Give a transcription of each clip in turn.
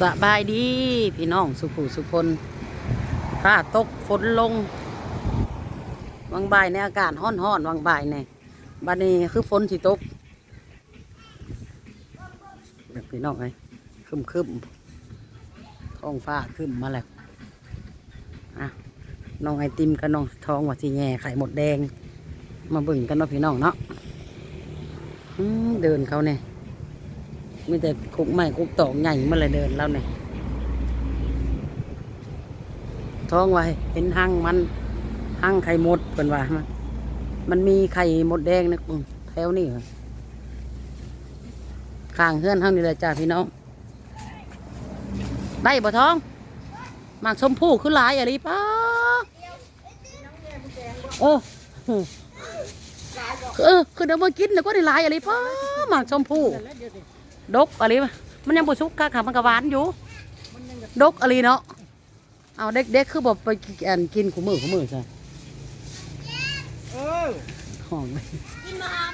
สบายดีพี่น้องสุขุสุคนฟ้าตกฝนลง วังบ่ายในอากาศห้อนห้อนวังบ่ายในบัดนี้คือฝนสิตกแบบพี่น้องไงคึมคึมท้องฟ้าคึมมาแล้วอะน้องไอติมกับน้องทองว่าสิแง่ไข่หมดแดง มาบิ่งกันเนาะพี่น้องเนาะเดินเขาเนี่ย มีแต่คุกใหม่คุกตอกใหญ่มาเลยเดินแล้วเนี่ยท้องไว้เป็นห้างมันห้างไข่มดเป็นว่ามันมันมีไข่มดแดงนะอืมแถวนี่ข้างเฮือนห้างนี่เลยจ้าพี่น้อง ได้บ่ท้องหมากชมพู่คือหลายอะไรป้าเออเออคือเดี๋ยวมากินแล้วก็ได้หลายอะไรป้าหมากชมพู่ ดกอะไรมามันยังบ่สุกค่ะค่ะมันก็หวานอยู่ดกอะไรเนาะเอาเด็กๆคือบอกไปกินกินขูมือขูมือใช่เออห้องกินมาม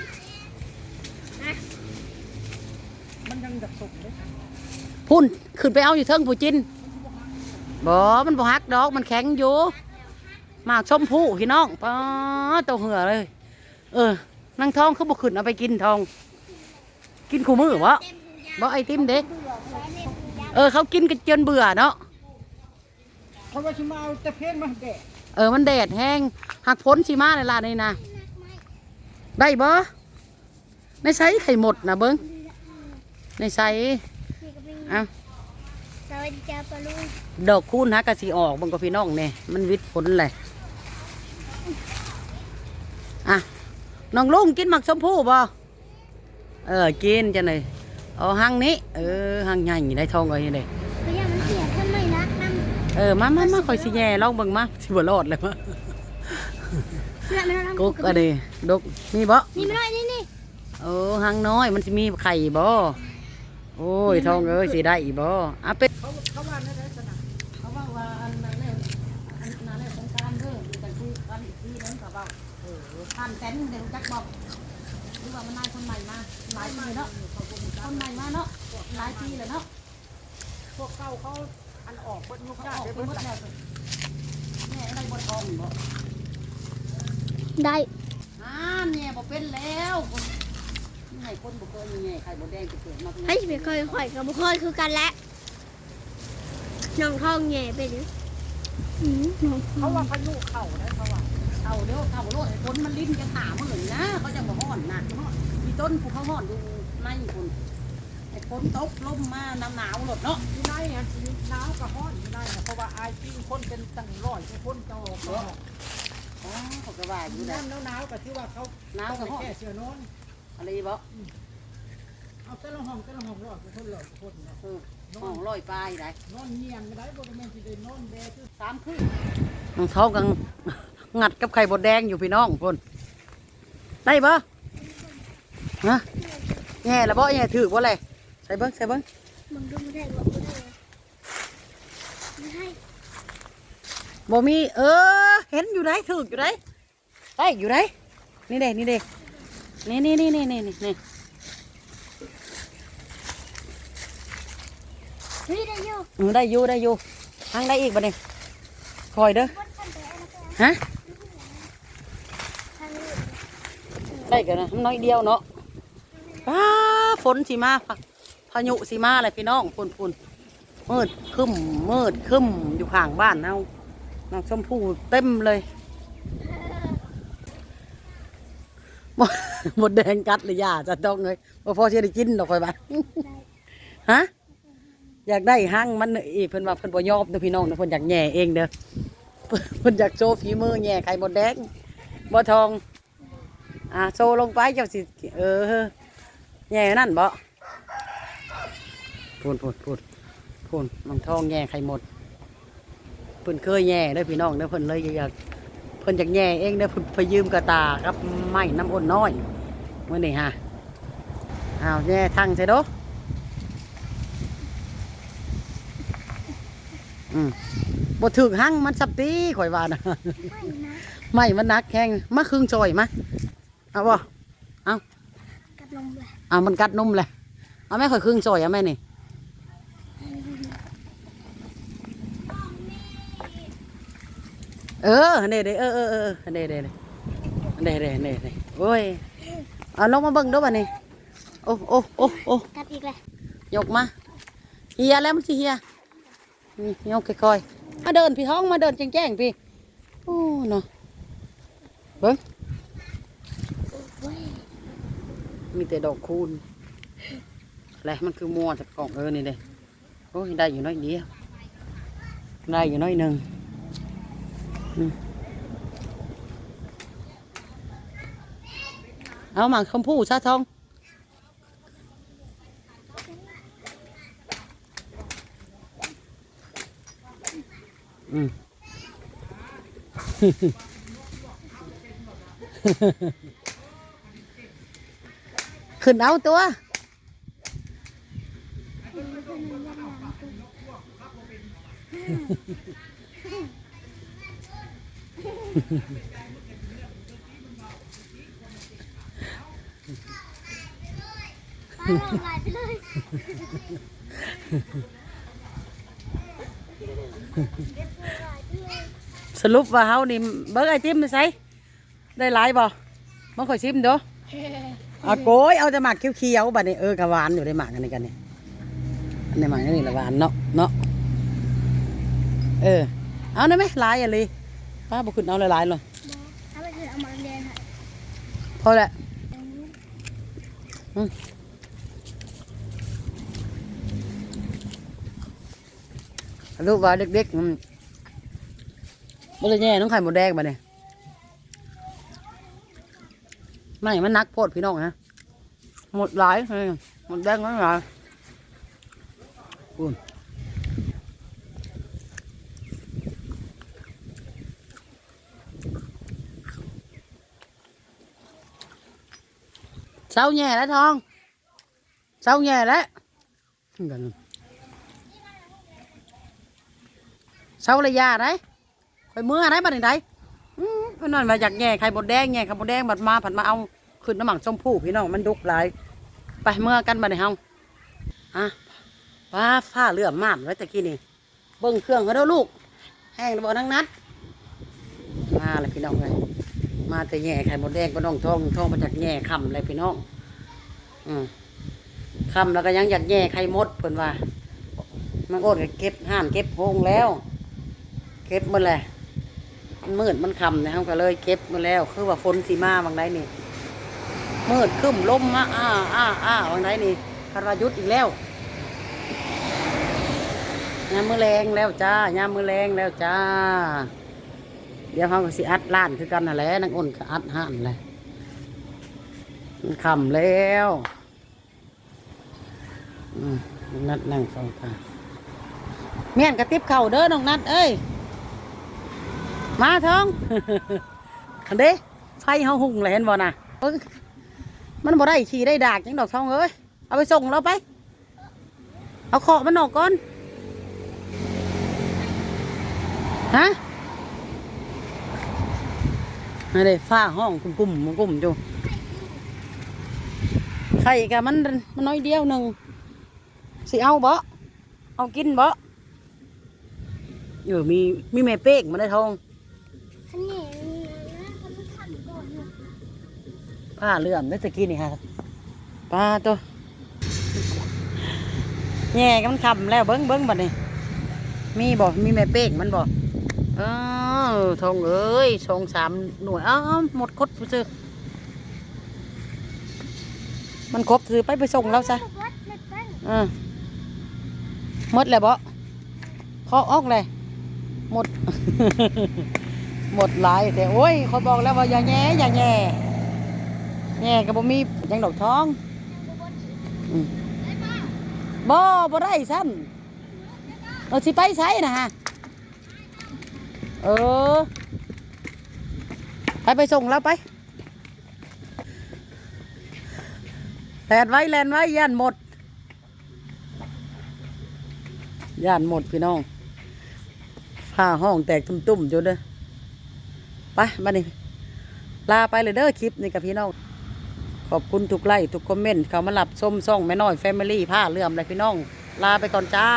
มันยังดักสุกเลยพุ่นขึ้นไปเอาอยู่เทิงผู้จินบ่มันบ่ฮักดอกมันแข็งอยู่มากชมพู่พี่น้องป้าตัวเหือเลย เออนางทองเขาบ่ขึ้นเอาไปกินทอง กินขูมือวะ บ่ไอติมเด็กเออเขากินกันจนเบื่อเนาะเพราว่าชิมาเอาต่เพนมาแดดเออมันแดดแห้งหักพ้นชิมาในลานนี่นะได้บ่ในไซไข่หมดนะเบิ้งในไซอะสวัสดีจ้าดอกคูณฮักะสีออกบังกับพี่น้องเนี่ยมันวิทย์ฝนเลยอะน้องลุงกินหมักชมพู่บ่เออกินจังเลย เอาหังนี้ เออหังใหญ่ได้ทองเอาอย่างนี้พยายามมันเสียทำไมนักน้ำเออมามามาคอยสิแย่ลองเบิ่งมาสิบ่รอดเลยมาเนี่ยไม่ต้องกุ๊กอะเดดกมีบ่นี่ไม่ได้นี่นี่เออหังน้อยมันจะมีไข่บ่โอ้ยทองเอ้ยสิได้อีบ่อะเป็นเขาเขาว่าในลักษณะเขาว่าว่าอันนั้นแล้วอันนั้นแล้วต้องการเด้อมีแต่คือกันอีกทีนึงก็เว้าเออท่านแตนเดี๋ยวจักบอกหรือว่ามันนายคนใหม่มาหลายปีเนาะ คนใหม่มาเนาะหลายปีแล้วเนาะพวกเขาเขาอันออกเบิ้ลยุกเขายาออกได้ไปเบิ้หมลดแล้วแม่อะไรบ่ทองบ่ได้อ่านแง่บ่เป็นแล้วคนนี่ให้คนบ่เคยยังไงไข่บ่แดงจะเกิดมาเป็นให้ไปเคยข่อยกับบุคคลคือกันแหละน้องทองแง่ไปดิอืมน้องทเขาองว่าพายุเข่านะเขาว่าเอาเดี๋ยวเอาโลดไอ้คนมันลิ้นจะหามื่นนะเขาจะบ่ฮ้อนนะมีต้นภูเขาฮ้อนอยู่ในคน ไอ้คนตกลมมาหนาวหนาวๆหลดเนาะที่ไหนอะหนาวกับฮ้อนที่ไหนอะเพราะว่าอายจริงคนเป็นตั้งร้อยกว่าคนเจ้าออกเนาะอ๋อเขาก็ว่าอยู่ได้น้ำหนาวๆก็ที่ว่าเขาหนาวกับต้องฮ้อนไปแก้เสื้อนอนอะไรบ่เอาแต่ละห้องแต่ละห้องร้อยกว่าคนร้อยกว่าคนเนาะเออห้องลอยปลายได้นอนเงียบไม่ได้บ่ได้แม่นสิได้นอนแบคือสามคืนน้องท้องกังงัดกับไข่บดแดงอยู่พี่น้องคนได้บ่ฮะแง่แล้วบ่แง่ถือบ่เลยใส่เบิ้งใส่เบิ้งมึงดูไม่ได้บอกไม่ได้ไม่ให้บ่มีเออ เห็นอยู่ไหนถืออยู่ไหนได้อยู่ไหนนี่เด้นี่เด้นี่นี่นี่นี่นี่นี่เฮ้ยได้อยู่อืมได้อยู่ได้อยู่ทางได้อีกบ่เนี่ยคอยเด้อบนขั้นไปเอาไปเอาฮะทางนี้ได้กันนะน้อยเดียวเนาะป้าฝนสิมา พายุสิมาอะไรพี่น้องฝุ่นฝุ่นมืดคึ้มมืดคึ้มอยู่ข้างบ้านเฮาน้องชมพู่เต็มเลยหมดหมดแดงกัดเลยย่าจะต้องเลยบ่พอจะได้กินดอกคอยบ้านฮะอยากได้ห้างมันอีกเพิ่นว่าเพิ่นบ่ยอมเด้อพี่น้องเด้อเพิ่นอยากแหย่เองเด้อเพิ่นเพิ่นอยากโชว์ฝีมือแหย่ไข่มดแดงบ่ทอง อ่าโซลงไปเจ้าสิเออแย่นั่นบ่ พูนพูนพูนพูนน้องทองแย่ไข่หมดเพิ่นเคยแย่ได้อพี่น้องเด้อเพิ่นเลยอยากเพิ่นอยากแย่เองเด้อเพิ่นไปยืมกระตากับไม้น้ำอ้นน้อยเมื่อนี่ฮะอ้าวแย่ทั้งใช่โดอืมบ่ถึกหั่งมันสับตีข่อยว่านะไม่นะไม่มันนักแข้งมาครึ่งซอยมาเอาบ่กับลมเลยเอามันกัดนมเลยเอาแม่ข่อยครึ่งซอยเอาแม่นี่ เออเด้เด้เออเออเออเด้เด้เด้เด้เด้เด้เด้โอ้ยเอาลงมาเบิ่งดูบัดนี้โอ้โอ้โอ้โอ้กัดอีกเลยยกมาเฮียแล้วมันสิเฮียนี่ยกค่อยๆมาเดินพี่ท้องมาเดินแจ้งๆพี่โอ้เนาะเบิ่งมีแต่ดอกคูณอะไรมันคือมัวจากกล่องเออนี่เด้โอ้ยได้อยู่น้อยเดียวได้อยู่น้อยหนึ่ง เอาหมากชมพู่ชาทอง อืมขึ้นเอาตัวปลาลง ไหลไปเลยสรุปว่าเฮานี่เบิ้งไอติมไปใส่ได้หลายบ่มันค่อยชิมเด้อเอาโกยเอาแต่หมากเขียวๆบัดนี้เออกะหวานอยู่ได้หมากอันนี้กันนี่อันนี้หมากอันนี้ละหวานเนาะเนาะเออเอาได้ไหมหลายอะไร ป้าบ่ขึ้นเอาหลายๆเลยเอาไปคือเอามาเรียนค่ะพอแล้วอืมลูกว่าเด็กๆมันบ่ได้แย่น้องไข่หมดแดงบัดนี้ไม่มันนักโพดพี่น้องนะหมดหลายเออหมดแดงแล้วหลายอุ่น เศร้าแย่แล้วทองเศร้าแย่แล้วกันเศร้าระยะไรไปเมื่อไรบัดนี้ไดอืมเพิ่นนั่นมาจากแย่ไข่บดแดงแย่ไข่บดแดงบัดมาผัดมาเอาขึ้นน้ำหมักชมพู่พี่น้องมันดุกหลายไปเมื่อกันบัดนี้เฮาอะป้าฟ้าเลื่อมมากไว้ตะกี้นี่เบิ่งเครื่องเขาเด้อลูก แห้งระเบิดทั้งนัดมาเลยพี่น้องเลย มาแต่แย่ไข่มดแดงก็น้องทองทองมาจากแย่คำเลยพี่น้องอืมคำแล้วก็ยังอยากแย่ไข่มดเพิ่นว่ามันโอดก็เก็บห่านเก็บโพงแล้ว เก็บหมดเลยมันมืดมันคำนะครับก็เลยเก็บมาแล้ว คือว่าฝนสีมาบางไดนี่มืดคึ้มลมมาอ้าอ้าอ้าบางไดนี่คารายุทธอีกแล้วยามมือแรงแล้วจ้ายามมือแรงแล้วจ้า เดี๋ยวเขาก็สิอัดล้านคือกันนั่นแหละนังอ้นก็อัดห่านเลยมันคำแล้วน้องนัดนั่งฟังค่ะเมียนกระติบเข่าเด้อน้องนัดเอ้ย มาท้องอันเด้ไฟเฮาหุ่งเลยเห็นบ่น่ะมันบ่ได้ขี่ได้ดากจังดอกท้องเอ้ย เอาไปส่งเราไป เอาเคาะมันออกก่อน ฮะ ไม่ได้ฟ้าห้องกุ่มกุ่มๆกุ่มๆอยู่ไข่กะมันมันน้อยเดียวหนึ่งสิเอาบ่เอากินบ่อยู่มีมีแม่เป้กมาได้ทองอันนี้นะเขาไม่ทำก่อนนะผ้าเลื่อมได้ตะกี้นี่ฮะปลาตัวแง่กันมันคำแล้วเบิ้งเบิ้งบัดนี้มีบ่มีแม่เป้กมันบ่เออ ทองเอ้ยสองสามหน่วยอ้าหมดคดไปซื้อมันครบซื้อไปไปส่งแล้วซะวัดเล็ดแป้งเออหมดเลยบ่เคาะออกเลยหมด หมดหลายแต่โอ้ยเขาบอกแล้วว่าอย่าแง่อย่าแง่แง่กับบ่มียังดอกท้องบ่บ่ได้ซ้ำเราสิไปใช้นะฮะ เออ ไปไปส่งแล้วไปแลนไว้แลนไว้ย่านหมดย่านหมดพี่น้องผ้าห้องแตกตุ่มๆอยู่เด้อไปมานี่ลาไปเลยเด้อคลิปนี่กับพี่น้อง ขอบคุณทุกไลค์ทุกคอมเมนต์เขามาหลับส้มซ่องแม่น้อยแฟมิลี่ผ้าเลื่อมเลยพี่น้อง ลาไปก่อนจ้า